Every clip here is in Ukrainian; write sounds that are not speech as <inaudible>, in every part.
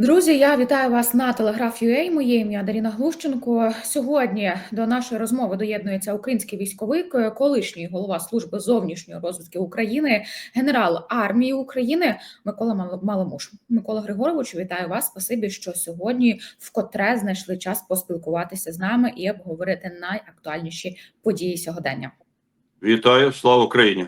Друзі, я вітаю вас на телеграф UA. Моє ім'я Даріна Глущенко. Сьогодні до нашої розмови доєднується український військовик, колишній голова служби зовнішньої розвідки України, генерал армії України Микола Мал- Маломуш. Микола Григоровичу, вітаю вас. Спасибі, що сьогодні вкотре знайшли час поспілкуватися з нами і обговорити найактуальніші події сьогодення. Вітаю, слава Україні!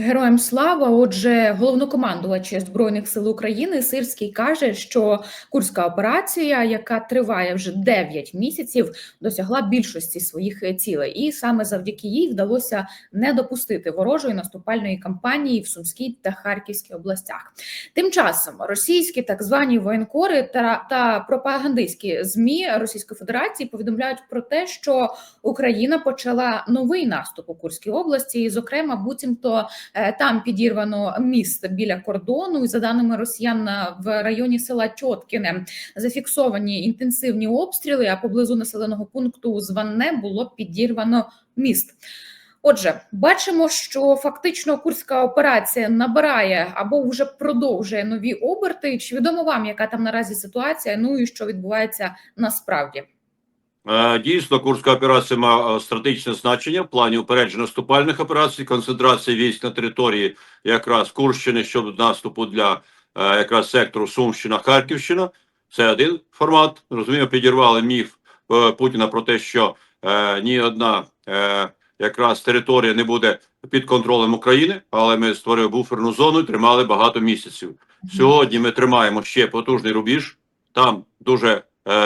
Героям слава. Отже, головнокомандувач збройних сил України Сирський каже, що курська операція, яка триває вже 9 місяців, досягла більшості своїх цілей, і саме завдяки їй вдалося не допустити ворожої наступальної кампанії в Сумській та Харківській областях. Тим часом російські так звані воєнкори та, та пропагандистські змі Російської Федерації повідомляють про те, що Україна почала новий наступ у Курській області, і, зокрема, буцімто. Е, Там підірвано міст біля кордону. І за даними росіян в районі села Чоткіне зафіксовані інтенсивні обстріли. А поблизу населеного пункту Званне було підірвано міст. Отже, бачимо, що фактично курська операція набирає або вже продовжує нові оберти. Чи відомо вам, яка там наразі ситуація? Ну і що відбувається насправді? Е, Дійсно, Курська операція має е, стратегічне значення в плані упередження наступальних операцій, концентрації військ на території якраз Курщини щодо наступу для е, якраз сектору Сумщина, Харківщина. Це один формат. Розуміємо, підірвали міф Путіна про те, що ні одна якраз територія не буде під контролем України, але ми створили буферну зону і тримали багато місяців. Сьогодні ми тримаємо ще потужний рубіж. Там дуже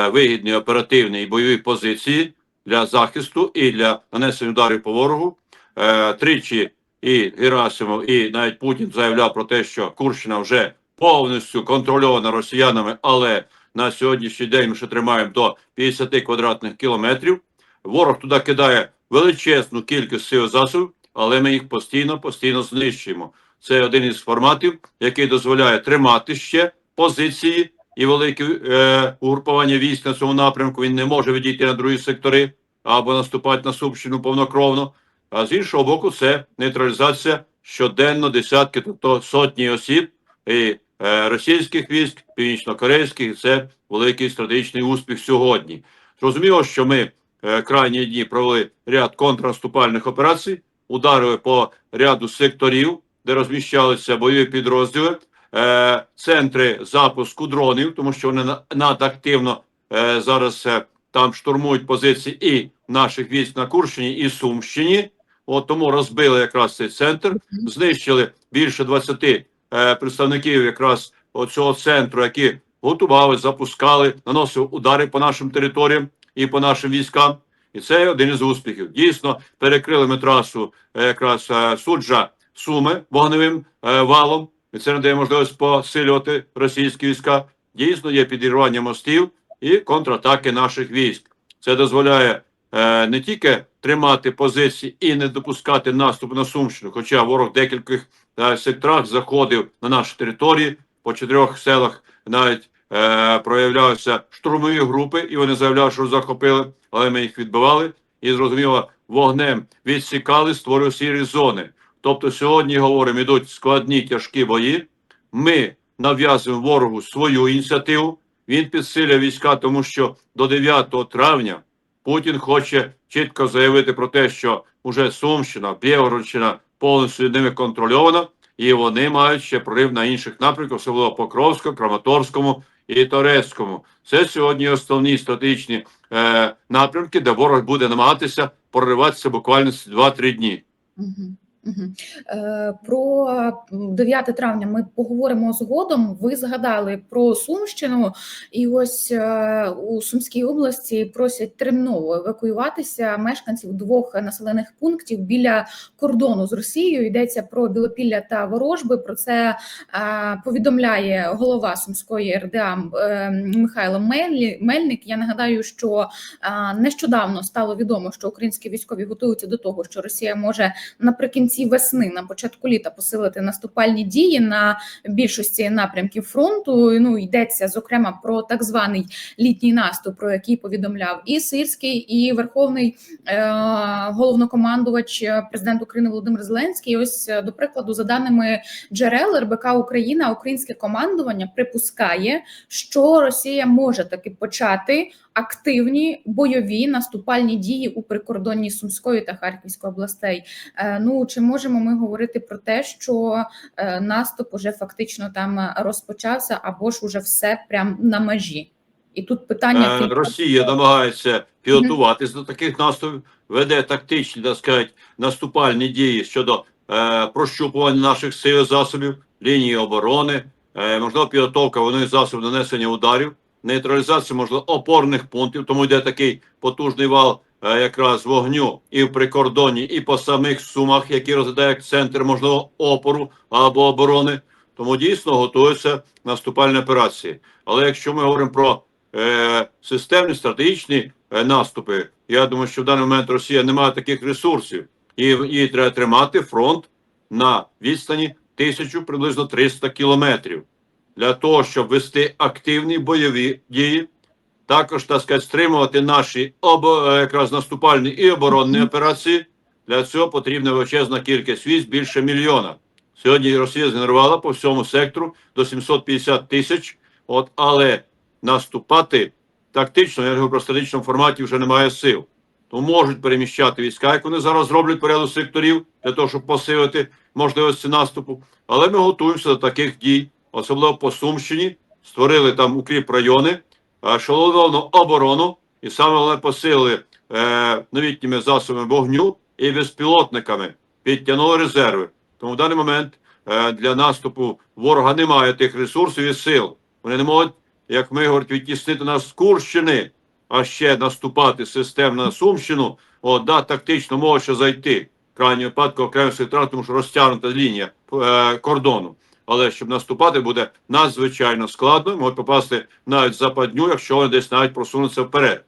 вигідні оперативні і бойові позиції для захисту і для нанесення ударів по ворогу. Е, тричі і Герасимов, і навіть Путін заявляв про те, що Курщина вже повністю контрольована росіянами, але на сьогоднішній день ми ще тримаємо до 50 квадратних кілометрів. Ворог туди кидає величезну кількість сил засобів, але ми їх постійно, постійно знищуємо. Це один із форматів, який дозволяє тримати ще позиції і велике е, угрупування військ на цьому напрямку. Він не може відійти на другі сектори або наступати на Сумщину повнокровно. А з іншого боку, це нейтралізація щоденно десятки, тобто сотні осіб і е, російських військ, північно-корейських. Це великий стратегічний успіх сьогодні. Зрозуміло, що ми е, крайні дні провели ряд контрнаступальних операцій, ударили по ряду секторів, де розміщалися бойові підрозділи е, центри запуску дронів, тому що вони на- надактивно е, зараз е, там штурмують позиції і наших військ на Курщині, і Сумщині. От тому розбили якраз цей центр, знищили більше 20 е, представників якраз цього центру, які готували, запускали, наносили удари по нашим територіям і по нашим військам. І це один із успіхів. Дійсно, перекрили ми трасу якраз суджа Суми вогневим е, валом. І це надає можливість посилювати російські війська. Дійсно, є підірвання мостів і контратаки наших військ. Це дозволяє е, не тільки тримати позиції і не допускати наступу на Сумщину, хоча ворог декількох е, секторах заходив на наші території, по чотирьох селах навіть е, проявлялися штурмові групи, і вони заявляли, що захопили, але ми їх відбивали і зрозуміло вогнем відсікали, створювали сірі зони. Тобто сьогодні говоримо, йдуть складні тяжкі бої. Ми нав'язуємо ворогу свою ініціативу. Він підсилює війська, тому що до 9 травня Путін хоче чітко заявити про те, що уже Сумщина, Білгородщина повністю ними контрольована, і вони мають ще прорив на інших напрямках, особливо Покровському, Краматорському і Торецькому. Це сьогодні основні стратегічні е, напрямки, де ворог буде намагатися прориватися буквально 2-3 дні. Мгм. Е, Про 9 травня ми поговоримо згодом. Ви згадали про Сумщину, і ось е, у Сумській області просять терміново евакуюватися мешканців двох населених пунктів біля кордону з Росією. Йдеться про Білопілля та Ворожби. Про це е, повідомляє голова Сумської РДА Михайло Мельник. Я нагадаю, що нещодавно стало відомо, що українські військові готуються до того, що Росія може наприкінці наприкінці весни, на початку літа, посилити наступальні дії на більшості напрямків фронту. Ну йдеться зокрема про так званий літній наступ, про який повідомляв і Сирський, і Верховний е, головнокомандувач е, президент України Володимир Зеленський. Ось е, до прикладу, за даними джерел РБК Україна, українське командування припускає, що Росія може таки почати активні бойові наступальні дії у прикордонні Сумської та Харківської областей. Е, Ну чи можемо ми говорити про те, що е, наступ уже фактично там розпочався, або ж уже все прям на межі? І тут питання Е, Росія намагається підготуватись до таких наступів, веде тактичні, так сказати, наступальні дії щодо е, прощупування наших сил засобів, лінії оборони, е, можливо, підготовка вони засобів нанесення ударів, нейтралізація, можливо, опорних пунктів, тому йде такий потужний вал е, якраз вогню і в прикордонні, і по самих сумах, які розглядає як центр, можливо, опору або оборони. Тому дійсно готуються наступальні операції. Але якщо ми говоримо про е, системні стратегічні е, наступи. Я думаю, що в даний момент Росія не має таких ресурсів, і їй треба тримати фронт на відстані тисячу приблизно 300 кілометрів для того, щоб вести активні бойові дії. Також так сказати, стримувати наші е, якраз наступальні і оборонні операції. Для цього потрібна величезна кількість військ, більше мільйона. Сьогодні Росія згенерувала по всьому сектору до 750 тисяч. От, але наступати тактично, я говорю про стратегічному форматі вже немає сил. Тому можуть переміщати війська, як вони зараз роблять по ряду секторів, для того, щоб посилити можливості наступу. Але ми готуємося до таких дій, особливо по Сумщині. Створили там укріп райони, шалоновану оборону, і саме головне посилили е, новітніми засобами вогню і безпілотниками. Підтягнули резерви. Тому в даний момент е, для наступу ворога немає тих ресурсів і сил. Вони не можуть як ми говорить, відтіснити нас з Курщини, а ще наступати системно на Сумщину, о, да, тактично може зайти. В крайньому випадку окремо втрат, тому що розтягнута лінія е, кордону. Але щоб наступати буде надзвичайно складно, можуть попасти навіть в западню, якщо вони десь навіть просунуться вперед.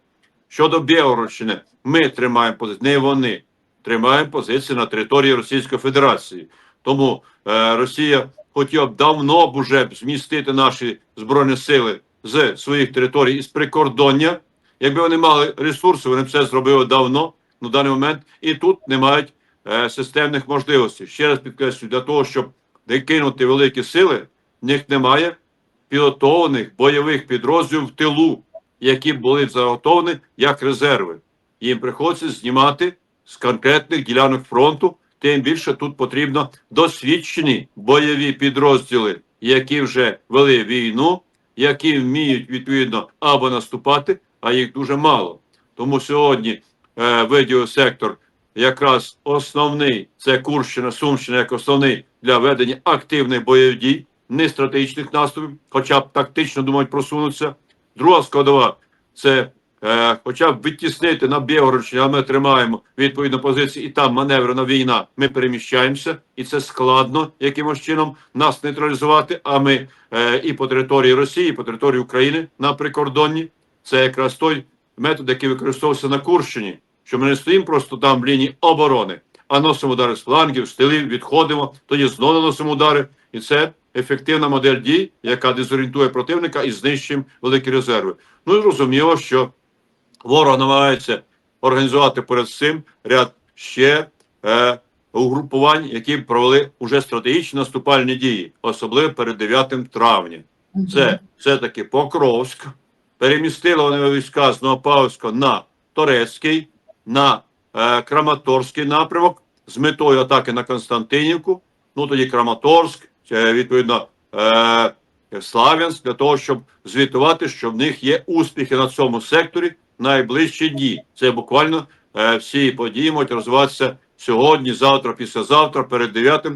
Щодо Білгородщини, ми тримаємо позиції, не вони тримаємо позиції на території Російської Федерації. Тому е, Росія хотіла б давно б уже змістити наші збройні сили з своїх територій із прикордоння. Якби вони мали ресурси, вони б це зробили давно. На даний момент і тут не мають е, системних можливостей. Ще раз підкреслюю, для того, щоб кинути великі сили, в них немає підготовлених бойових підрозділів в тилу, які були заготовлені як резерви. Їм приходиться знімати з конкретних ділянок фронту. Тим більше тут потрібно досвідчені бойові підрозділи, які вже вели війну, які вміють відповідно або наступати, а їх дуже мало. Тому сьогодні е, виділив сектор якраз основний це Курщина, Сумщина, як основний для ведення активних бойових дій, не стратегічних наступів, хоча б тактично думають просунутися. Друга складова це е, хоча б відтіснити на Білгородщині, а ми тримаємо відповідну позицію, і там маневрена війна. Ми переміщаємося, і це складно якимось чином нас нейтралізувати. А ми е, і по території Росії, і по території України на прикордонні. Це якраз той метод, який використовувався на Курщині, що ми не стоїмо просто там в лінії оборони, а носимо удари з флангів, з тилів, відходимо, тоді знову наносимо удари, і це ефективна модель дій, яка дезорієнтує противника і знищує великі резерви. Ну і зрозуміло, що ворог намагається організувати перед цим ряд ще е, угрупувань, які провели уже стратегічні наступальні дії, особливо перед 9 травня. Це все-таки Покровськ. Перемістили вони війська з Новопавська на Торецький, на е, Краматорський напрямок з метою атаки на Константинівку. Ну тоді Краматорськ, це, відповідно е, Слав'янськ, для того, щоб звітувати, що в них є успіхи на цьому секторі найближчі дні. Це буквально е, всі події можуть розвиватися сьогодні, завтра, післязавтра, перед 9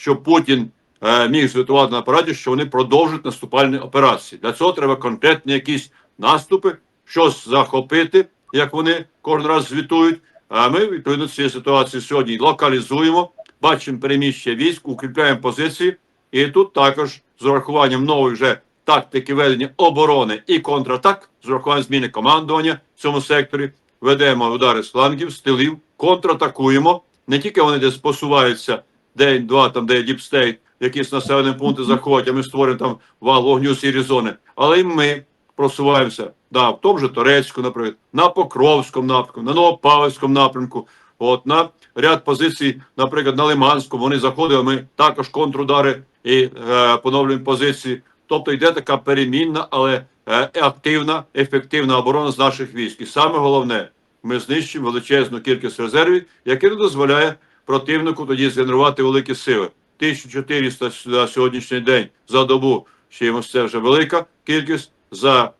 щоб Путін е, міг звітувати на параді, що вони продовжують наступальні операції. Для цього треба конкретні якісь наступи, щось захопити, як вони кожен раз звітують. А ми відповідно цієї ситуації сьогодні локалізуємо, бачимо переміщення військ, укріпляємо позиції, і тут також з урахуванням нової вже тактики ведення оборони і контратак, з урахуванням зміни командування в цьому секторі, ведемо удари з флангів, з тилів, контратакуємо, не тільки вони десь посуваються день-два, там де діпстейт, якісь населені пункти заходять, а ми створюємо там вал вогню сірі зони, але й ми просуваємося да, в тому же Торецьку, наприклад, на Покровському напрямку, на Новопавлівському напрямку, от на ряд позицій, наприклад, на Лиманському, вони заходили, ми також контрудари і е, поновлюємо позиції. Тобто йде така перемінна, але е, активна, ефективна оборона з наших військ. І саме головне, ми знищимо величезну кількість резервів, яке не дозволяє противнику тоді згенерувати великі сили. 1400 на сьогоднішній день за добу, чимось це вже велика кількість за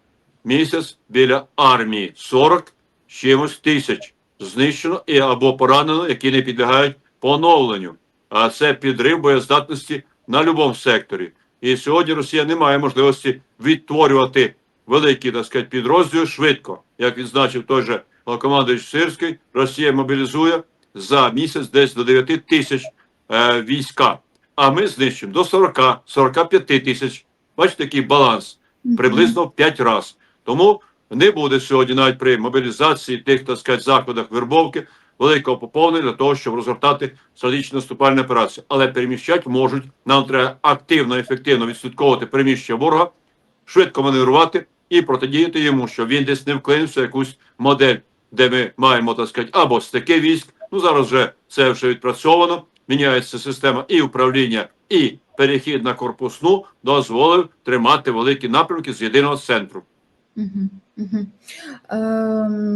місяць біля армії 40 чимось тисяч знищено і або поранено, які не підлягають поновленню. А це підрив боєздатності на будь-якому секторі. І сьогодні Росія не має можливості відтворювати великі так сказати, підрозділи швидко. Як відзначив той же командуючий Сирський, Росія мобілізує за місяць десь до 9 тисяч е, війська. А ми знищимо до 40-45 тисяч. Бачите, який баланс приблизно в 5 разів. Тому не буде сьогодні навіть при мобілізації тих, так сказати, заходах вербовки великого поповнення для того, щоб розгортати стратегічну наступальну операцію. Але переміщати можуть. Нам треба активно, ефективно відслідковувати переміщення ворога, швидко маневрувати і протидіяти йому, щоб він десь не вклинився в якусь модель, де ми маємо так сказати, або стики військ. Ну зараз вже це вже відпрацьовано. Міняється система і управління, і перехід на корпусну дозволив тримати великі напрямки з єдиного центру. Ем,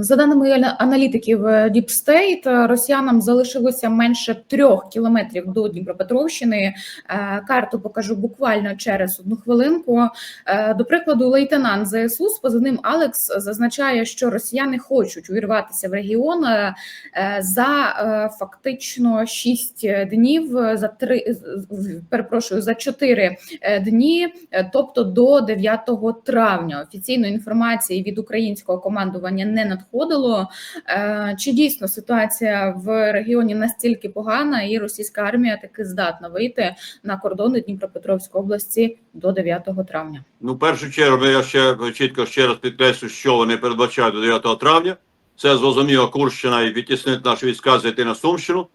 За даними аналітиків State, е, росіянам залишилося менше трьох кілометрів до Дніпропетровщини. Е, Карту покажу буквально через одну хвилинку. Е, До прикладу, лейтенант ЗСУ з позивним Алекс зазначає, що росіяни хочуть увірватися в регіон за фактично шість днів, за три перепрошую за чотири дні, тобто до 9 травня. Офіційної інформації від українського командування не надходило. Е, Чи дійсно ситуація в регіоні настільки погана, і російська армія таки здатна вийти на кордони Дніпропетровської області до 9 травня? Ну, в першу чергу, я ще чітко ще раз підкреслю, що вони передбачають до 9 травня. Це зрозуміло Курщина і відтіснити наші війська, зайти на Сумщину,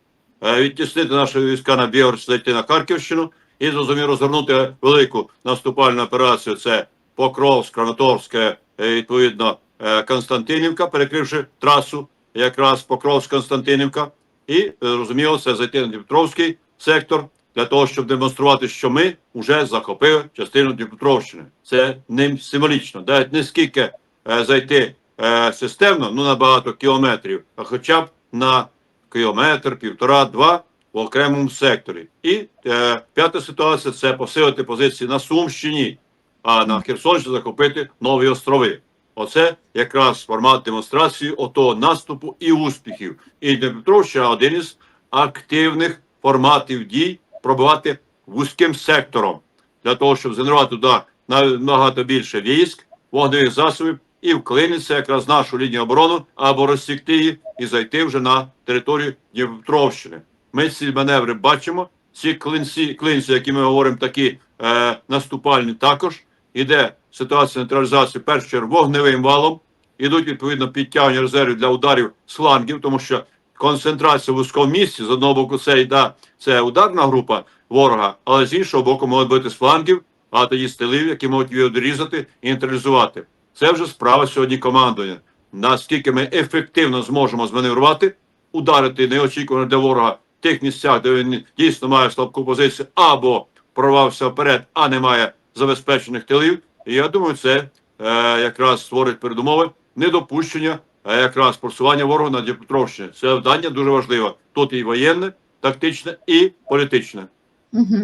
е, відтіснити наші війська на Білорусь, зайти на Харківщину і зрозуміло розгорнути велику наступальну операцію. Це Покровськ, Краматорське, е, відповідно, е, Константинівка, перекривши трасу, якраз Покровськ-Константинівка. І е, зрозуміло, це зайти на Дніпровський сектор для того, щоб демонструвати, що ми вже захопили частину Дніпропетровщини. Це не символічно, навіть не скільки е, зайти е, системно, ну на багато кілометрів, а хоча б на кілометр, півтора, два в окремому секторі. І е, п'ята ситуація це посилити позиції на Сумщині, а на Херсонщині захопити нові острови. Оце якраз формат демонстрації отого наступу і успіхів. І Дніпропетровщина один із активних форматів дій пробивати вузьким сектором для того, щоб згенерувати туди набагато більше військ, вогневих засобів і вклинитися якраз нашу лінію оборони або розсікти її і зайти вже на територію Дніпропетровщини. Ми ці маневри бачимо. Ці клинці, клинці, які ми говоримо, такі е, наступальні, також іде ситуація нейтралізації в першу чергу вогневим валом. Ідуть відповідно підтягування резервів для ударів з флангів, тому що концентрація в вузькому місці з одного боку це йде це ударна група ворога, але з іншого боку можуть бути з флангів, а тоді з які можуть її відрізати і нейтралізувати. Це вже справа сьогодні командування. Наскільки ми ефективно зможемо зманеврувати, ударити неочікувано для ворога в тих місцях, де він дійсно має слабку позицію, або прорвався вперед, а не має забезпечених тилів. І я думаю, це е, якраз створить передумови недопущення, а якраз просування ворога на Дніпропетровщині. Це завдання дуже важливе. Тут і воєнне, тактичне, і політичне. Угу.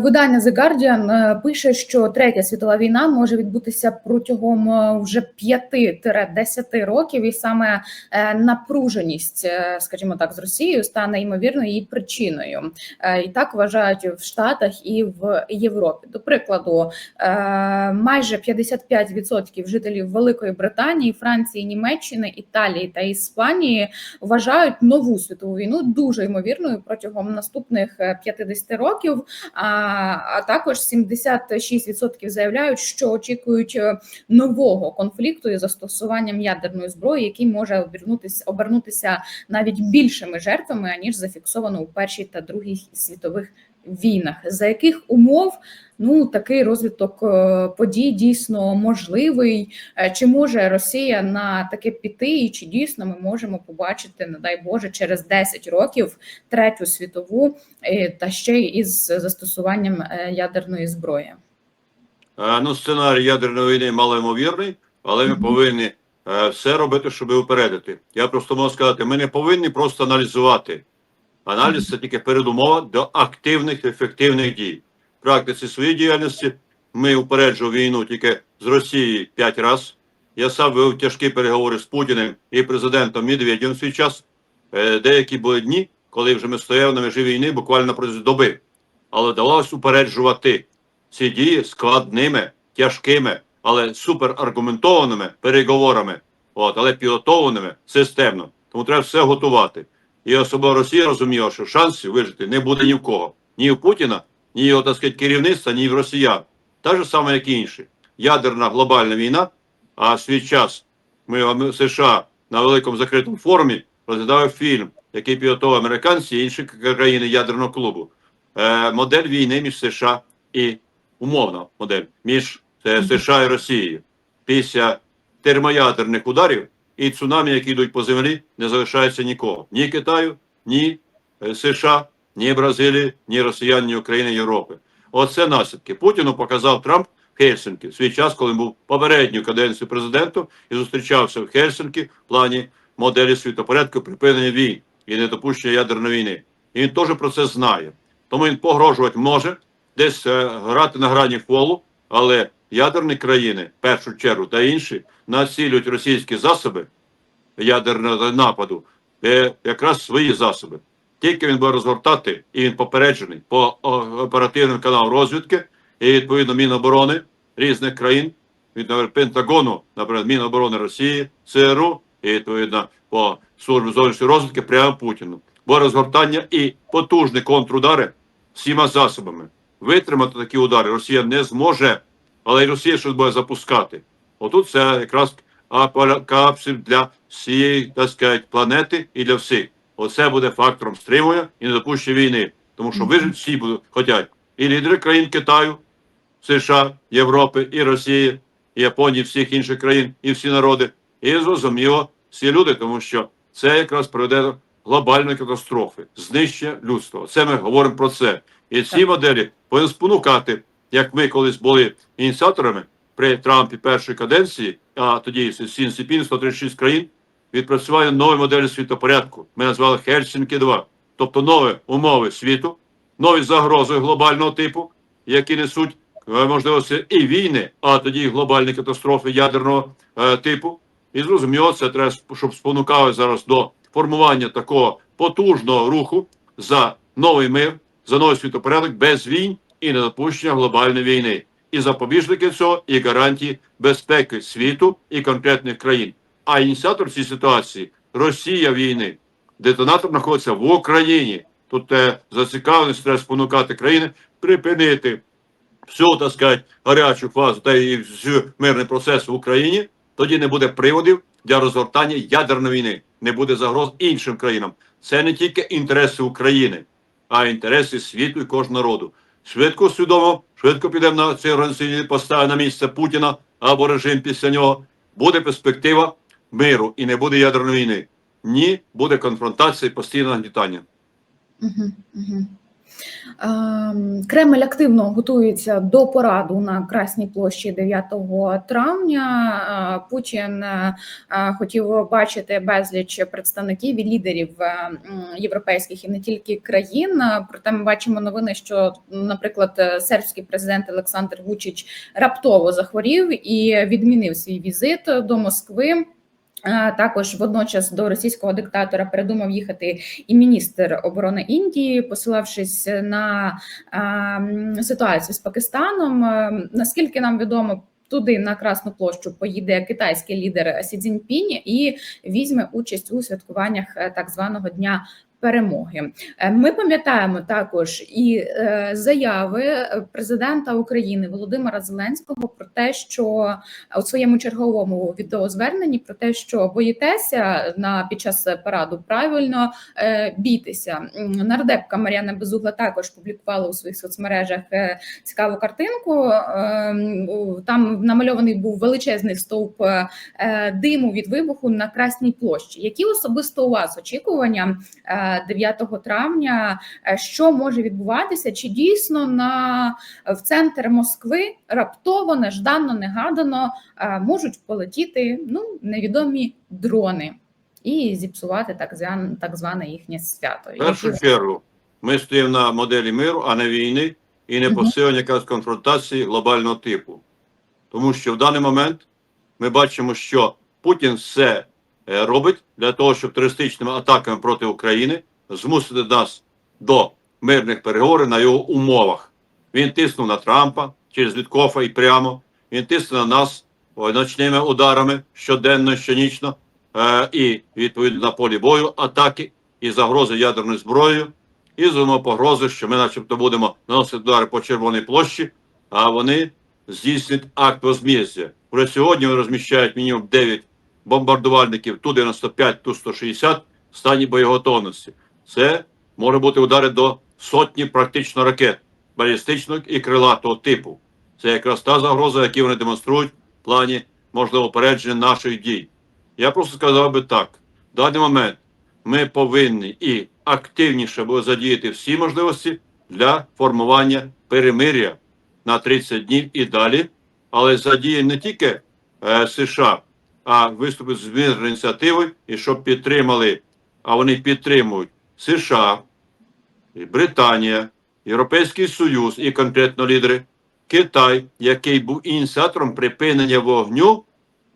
Видання The Guardian е, пише, що третя світова війна може відбутися протягом е, вже 5-10 років, і саме напруженість, скажімо так, з Росією стане ймовірно її причиною. І так вважають в Штатах і в Європі. До прикладу, майже 55% жителів Великої Британії, Франції, Німеччини, Італії та Іспанії вважають нову світову війну дуже ймовірною протягом наступних е, 50 років. А, а також 76% заявляють, що очікують е, нового конфлікту із застосуванням ядерної зброї, який може обернутися обернутися навіть більшими жертвами аніж зафіксовано у першій та другій світових війнах. За яких умов ну такий розвиток е, подій дійсно можливий? Е, Чи може Росія на таке піти, і чи дійсно ми можемо побачити, не дай Боже, через 10 років третю світову е, та ще й із застосуванням ядерної зброї? Ну, сценарій ядерної війни малоймовірний, але ми повинні все робити, щоб упередити. Я просто можу сказати, ми не повинні просто аналізувати. Аналіз це тільки передумова до активних ефективних дій. В практиці своєї діяльності ми упереджували війну тільки з Росією п'ять разів. Я сам вів тяжкі переговори з Путіним і президентом Медведєвим в свій час. Е, Деякі були дні, коли вже ми стояли на межі війни буквально протягом доби. Але вдалося упереджувати ці дії складними, тяжкими, але супераргументованими переговорами, от, але підготовленими системно. Тому треба все готувати. І особливо Росія розуміла, що шансів вижити не буде ні в кого. Ні у Путіна, ні його так сказати, керівництва, ні в росіян. Так же саме, як і інші. Ядерна глобальна війна, а в свій час ми ми в США на великому закритому форумі розглядали фільм, який підготували американці і інші країни ядерного клубу. Е, модель війни між США і умовна модель між е, США і Росією. Після термоядерних ударів і цунамі, які йдуть по землі, не залишається нікого. Ні Китаю, ні е, США, ні Бразилії, ні Росіян, ні України, Європи. Оце наслідки. Путіну показав Трамп в Хельсинкі в свій час, коли він був попередню каденцію президентом і зустрічався в Хельсинкі в плані моделі світопорядку припинення війн і недопущення ядерної війни. І він теж про це знає. Тому він погрожувати може десь е, грати на грані фолу, але ядерні країни, в першу чергу, та інші націлюють російські засоби ядерного нападу, е, якраз свої засоби. Тільки він буде розгортати, і він попереджений по оперативним каналам розвідки і відповідно Міноборони різних країн, від Пентагону, наприклад, Міноборони Росії, ЦРУ, і відповідно по службі зовнішньої розвідки прямо Путіну. Бо розгортання і потужні контрудари всіма засобами. Витримати такі удари Росія не зможе, але й Росія щось буде запускати. Отут це якраз капсуль для всієї так сказати, планети і для всіх. Оце буде фактором стримування і недопущення війни. Тому що вижити всі будуть хотять. І лідери країн Китаю, США, Європи, і Росії, і Японії, всіх інших країн, і всі народи. І зрозуміло, всі люди, тому що це якраз приведе до глобальної катастрофи, знищення людства. Це ми говоримо про це. І ці Так. моделі повинні спонукати, як ми колись були ініціаторами при Трампі першої каденції, а тоді Сін Сіпін, 136 країн, відпрацювання нової моделі світопорядку. Ми назвали Хельсінки 2. Тобто нові умови світу, нові загрози глобального типу, які несуть е, можливості і війни, а тоді і глобальні катастрофи ядерного е, типу. І зрозуміло, це треба, щоб спонукали зараз до формування такого потужного руху за новий мир, за новий світопорядок без війн і недопущення глобальної війни. І запобіжники цього, і гарантії безпеки світу і конкретних країн. А ініціатор цієї ситуації Росія війни. Детонатор знаходиться в Україні. Тут е, зацікавленість треба спонукати країни припинити всю, так сказати, гарячу фазу та і всю мирний процес в Україні. Тоді не буде приводів для розгортання ядерної війни, не буде загроз іншим країнам. Це не тільки інтереси України, а інтереси світу і кожного народу. Швидко свідомо, швидко підемо на цей організаційний поставити на місце Путіна або режим після нього. Буде перспектива миру і не буде ядерної війни. Ні, буде конфронтація і постійне нагнітання. Угу, угу. Ем, Кремль активно готується до пораду на Красній площі 9 травня. Е, Путін е, е, хотів бачити безліч представників і лідерів європейських і не тільки країн. Проте ми бачимо новини, що, наприклад, сербський президент Олександр Вучич раптово захворів і відмінив свій візит до Москви. Також водночас до російського диктатора передумав їхати і міністр оборони Індії, посилавшись на ситуацію з Пакистаном. Е, Наскільки нам відомо, туди на Красну площу поїде китайський лідер Сі Цзіньпінь і візьме участь у святкуваннях е, так званого дня перемоги. Е, Ми пам'ятаємо також і е, заяви е, президента України Володимира Зеленського про те, що у своєму черговому відеозверненні про те, що боїтеся на під час параду правильно бійтеся. М, Нардепка Мар'яна Безугла також публікувала у своїх соцмережах цікаву картинку. Ем, Там намальований був величезний стовп диму від вибуху на Красній площі. Які особисто у вас очікування 9 травня? Е, Що може відбуватися? Чи дійсно на в центр Москви раптово, нежданно, негадано е, можуть полетіти ну невідомі дрони і зіпсувати так зване так зване їхнє свято? В першу чергу ми стоїмо на моделі миру, а не війни, і не посилення якраз конфронтації глобального типу. Тому що в даний момент ми бачимо, що Путін все робить для того, щоб терористичними атаками проти України змусити нас до мирних переговорів на його умовах. Він тиснув на Трампа через Віткофа і прямо. Він тисне на нас ночними ударами щоденно, щонічно, е, і відповідно на полі бою атаки і загрози ядерною зброєю, і зумов погрози, що ми, начебто, будемо наносити удари по Червоній площі, а вони здійснюють акт возмездя. Вже сьогодні вони розміщають мінімум 9 бомбардувальників Ту-95, Ту-160 в стані боєготовності. Це може бути удари до сотні практично ракет балістичного і крилатого типу. Це якраз та загроза, яку вони демонструють в плані можливо попередження наших дій. Я просто сказав би так: в даний момент ми повинні і активніше задіяти всі можливості для формування перемир'я на 30 днів і далі, але задіяти не тільки е, США, а виступити з мирною ініціативою і щоб підтримали, а вони підтримують США, і Британія, Європейський Союз і конкретно лідери, Китай, який був ініціатором припинення вогню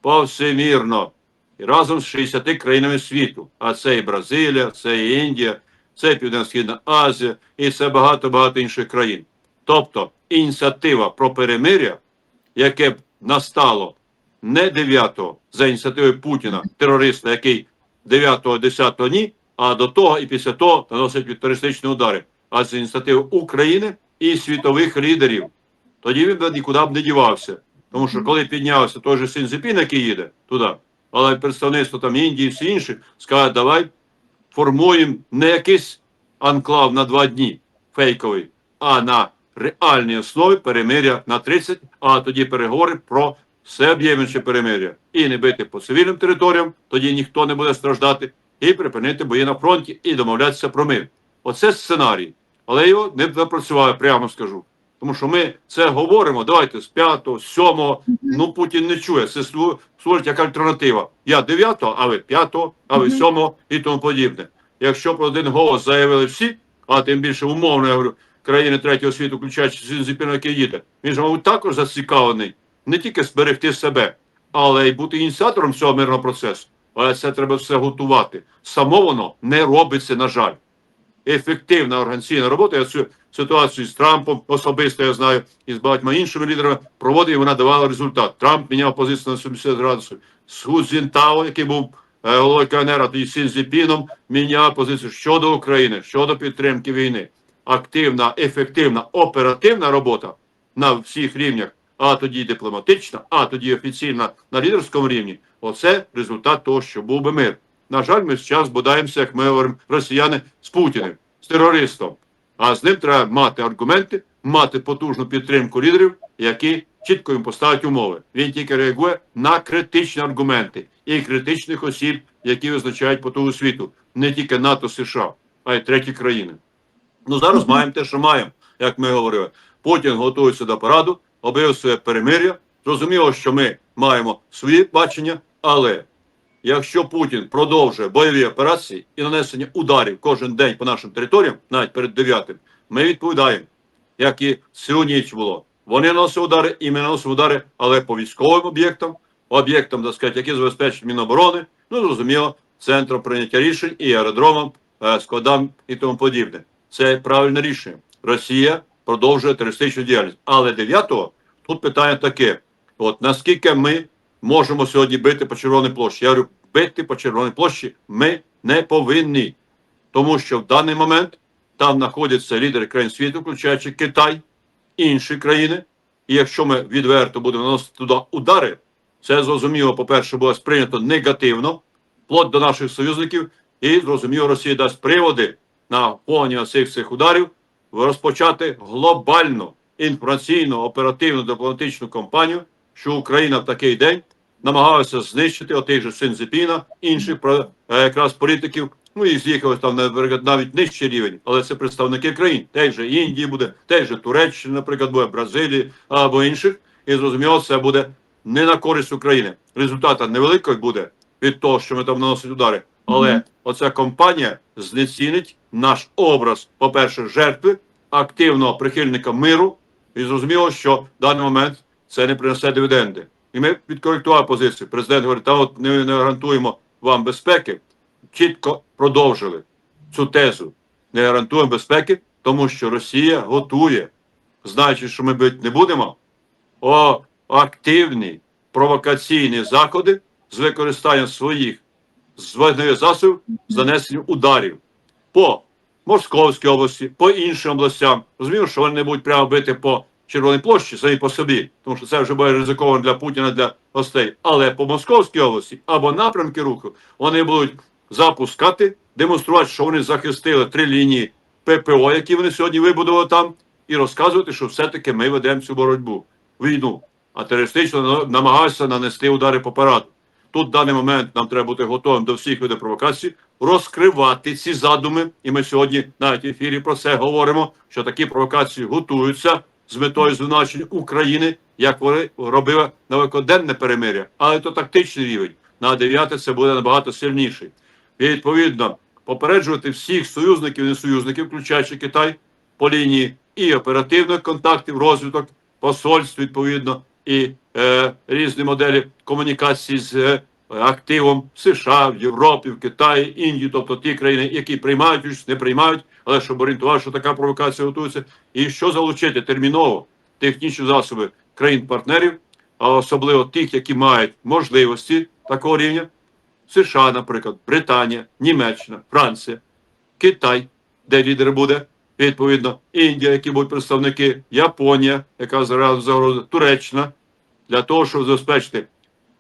повсемірно і разом з 60 країнами світу. А це і Бразилія, це і Індія, це і Південно-Східна Азія, і це багато-багато інших країн. Тобто ініціатива про перемиря, яке б настало не 9-го за ініціативою Путіна, терориста, який 9-го, 10-го ні, а до того і після того наносить терористичні удари. А це ініціатива України і світових лідерів. Тоді він би нікуди б не дівався. Тому що коли піднявся той же Сінзепін, який їде туди, але представництво там Індії всі інші, скажуть, давай формуємо не якийсь анклав на два дні фейковий, а на реальній основі перемиря на 30, а тоді переговори про всеоб'ємлююче перемиря. І не бити по цивільним територіям, тоді ніхто не буде страждати, і припинити бої на фронті і домовлятися про мир. Оце сценарій. Але його не запрацював, прямо скажу. Тому що ми це говоримо, давайте з 5, з 7, ну Путін не чує. Це служить як альтернатива. Я 9, а ви 5, а ви 7 і тому подібне. Якщо про один голос заявили всі, а тим більше умовно, я говорю, країни третього світу, включаючи Сінзіпіна, який їде, він же, мабуть, також зацікавлений не тільки зберегти себе, але й бути ініціатором цього мирного процесу. Але це треба все готувати. Само воно не робиться, на жаль. Ефективна організаційна робота. Я цю ситуацію з Трампом особисто я знаю і з багатьма іншими лідерами проводив, і вона давала результат. Трамп міняв позицію на 70 градусів. Сху Цзінтао, який був е, головою КНР, а тоді Сін Зіпіном, міняв позицію щодо України, щодо підтримки війни. Активна, ефективна, оперативна робота на всіх рівнях, а тоді дипломатична, а тоді офіційна на лідерському рівні. Оце результат того, що був би мир. На жаль, ми зараз бодаємося, як ми говоримо, росіяни з Путіним, з терористом. А з ним треба мати аргументи, мати потужну підтримку лідерів, які чітко їм поставлять умови. Він тільки реагує на критичні аргументи і критичних осіб, які визначають потугу світу, не тільки НАТО, США, а й треті країни. Ну зараз <laughs> маємо те, що маємо, як ми говорили. Путін готується до параду, своє перемир'я. Зрозуміло, що ми маємо свої бачення, але якщо Путін продовжує бойові операції і нанесення ударів кожен день по нашим територіям, навіть перед дев'ятим, ми відповідаємо, як і цю ніч було. Вони наносили удари, і ми наносимо удари, але по військовим об'єктам, об'єктам, так сказати, які забезпечують Міноборони, ну зрозуміло, центром прийняття рішень і аеродромам, е, складам і тому подібне. Це правильне рішення. Росія продовжує терористичну діяльність. Але 9-го тут питання таке: от наскільки ми можемо сьогодні бити по Червоній площі? Я говорю, бити по Червоній площі ми не повинні. тому що в даний момент там знаходяться лідери країн світу, включаючи Китай, інші країни. І якщо ми відверто будемо наносити туди удари, це зрозуміло, по-перше, буде сприйнято негативно, вплоть до наших союзників, і зрозуміло, Росія дасть приводи на фоні цих цих ударів розпочати глобальну інформаційну оперативну дипломатичну кампанію, що Україна в такий день намагалася знищити отих же Синзепіна, інших е, якраз політиків. Ну і з'їхали там наприклад, навіть нижчий рівень, але це представники країн, теж же Індії буде, теж же Туреччини, наприклад, буде Бразилії або інших. І зрозуміло, це буде не на користь України. Результата невеликий буде від того, що ми там наносимо удари. Але Мгм. оця компанія знецінить наш образ, по-перше, жертви, активного прихильника миру, і зрозуміло, що в даний момент це не принесе дивіденди. І ми відкоректували позицію. Президент говорить, та от не, не гарантуємо вам безпеки. Чітко продовжили цю тезу. Не гарантуємо безпеки, тому що Росія готує, знаючи, що ми бити не будемо, о активні провокаційні заходи з використанням своїх зведених засобів занесенням ударів по Московській області, по іншим областям. Розумію, що вони не будуть прямо бити по Червоній площі самі по собі, тому що це вже буде ризиковано для Путіна, для гостей. Але по Московській області або напрямки руху вони будуть запускати, демонструвати, що вони захистили три лінії ППО, які вони сьогодні вибудували там, і розказувати, що все-таки ми ведемо цю боротьбу, війну, а терористично на- намагаються нанести удари по параду. Тут в даний момент нам треба бути готовим до всіх видів провокацій, розкривати ці задуми. І ми сьогодні навіть в ефірі про це говоримо, що такі провокації готуються з метою звинувачення України, як вони робили на виконенне перемиря, але то тактичний рівень. На 9 це буде набагато сильніший. І відповідно попереджувати всіх союзників і несоюзників, включаючи Китай, по лінії і оперативних контактів, розвиток, посольств, відповідно, і е, різні моделі комунікації з е, активом США, в Європі, в Китаї, Індії, тобто ті країни, які приймають не приймають, але щоб орієнтувати, що така провокація готується, і що залучити терміново технічні засоби країн-партнерів, а особливо тих, які мають можливості такого рівня, США, наприклад, Британія, Німеччина, Франція, Китай, де лідер буде, відповідно, Індія, які будуть представники, Японія, яка зараз загроза, Туреччина, для того, щоб забезпечити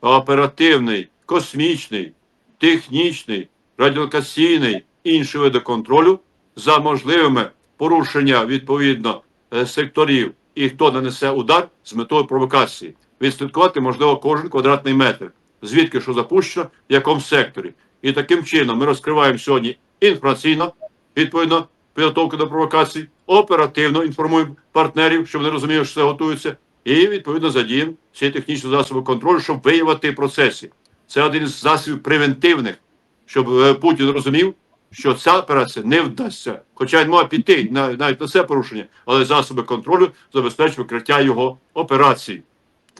оперативний, космічний, технічний, радіолокаційний інші види контролю за можливими порушення відповідно е, секторів і хто нанесе удар з метою провокації. Відслідкувати можливо кожен квадратний метр, звідки що запущено, в якому секторі. І таким чином ми розкриваємо сьогодні інформаційно, відповідно, підготовку до провокацій, оперативно інформуємо партнерів, щоб вони розуміли, що це готується, і відповідно задіємо всі технічні засоби контролю, щоб виявити процеси. Це один із засобів превентивних, щоб е, Путін розумів, що ця операція не вдасться. Хоча він має піти на- навіть на це порушення, але засоби контролю забезпечують викриття його операцій.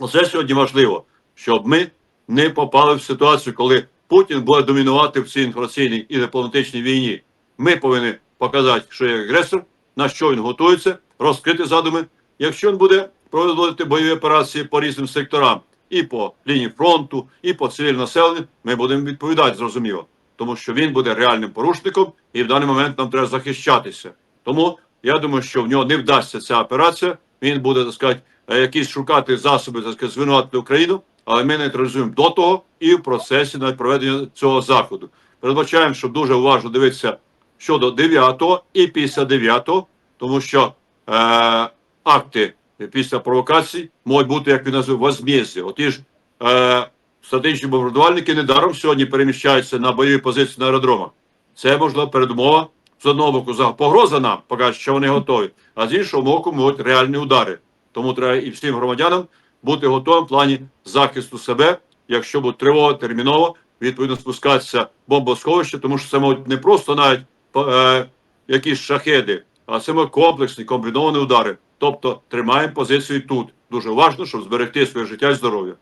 Оце сьогодні важливо, щоб ми не попали в ситуацію, коли Путін буде домінувати в цій інформаційній і дипломатичній війні. Ми повинні показати, що є агресор, на що він готується, розкрити задуми. Якщо він буде проводити бойові операції по різним секторам, і по лінії фронту, і по цивільному населенню, ми будемо відповідати, зрозуміло. Тому що він буде реальним порушником, і в даний момент нам треба захищатися. Тому я думаю, що в нього не вдасться ця операція. Він буде так сказати, е, якісь шукати засоби так сказати, звинуватити Україну, але ми нейтралізуємо до того і в процесі навіть проведення цього заходу. Передбачаємо, щоб дуже уважно дивитися щодо 9 і після 9, тому що е, акти після провокацій можуть бути, як він назвав, возмездя. Оті ж е, стратегічні бомбардувальники недаром сьогодні переміщаються на бойові позиції на аеродромах. Це можливо передумова з одного боку за погроза нам, покаже, що вони готові, а з іншого боку, можуть реальні удари. Тому треба і всім громадянам бути готовим в плані захисту себе, якщо буде тривога терміново, відповідно спускатися в бомбосховище, тому що це можуть не просто навіть е, якісь шахеди, а можуть комплексні комбіновані удари. Тобто тримаємо позицію тут. Дуже важливо, щоб зберегти своє життя і здоров'я.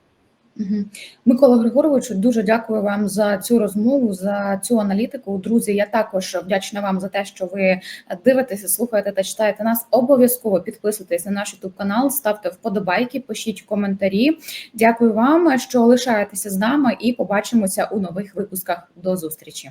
Микола Григоровичу, дуже дякую вам за цю розмову, за цю аналітику. Друзі, я також вдячна вам за те, що ви дивитеся, слухаєте та читаєте нас. Обов'язково підписуйтесь на наш youtube канал, ставте вподобайки, пишіть коментарі. Дякую вам, що лишаєтеся з нами, і побачимося у нових випусках. До зустрічі.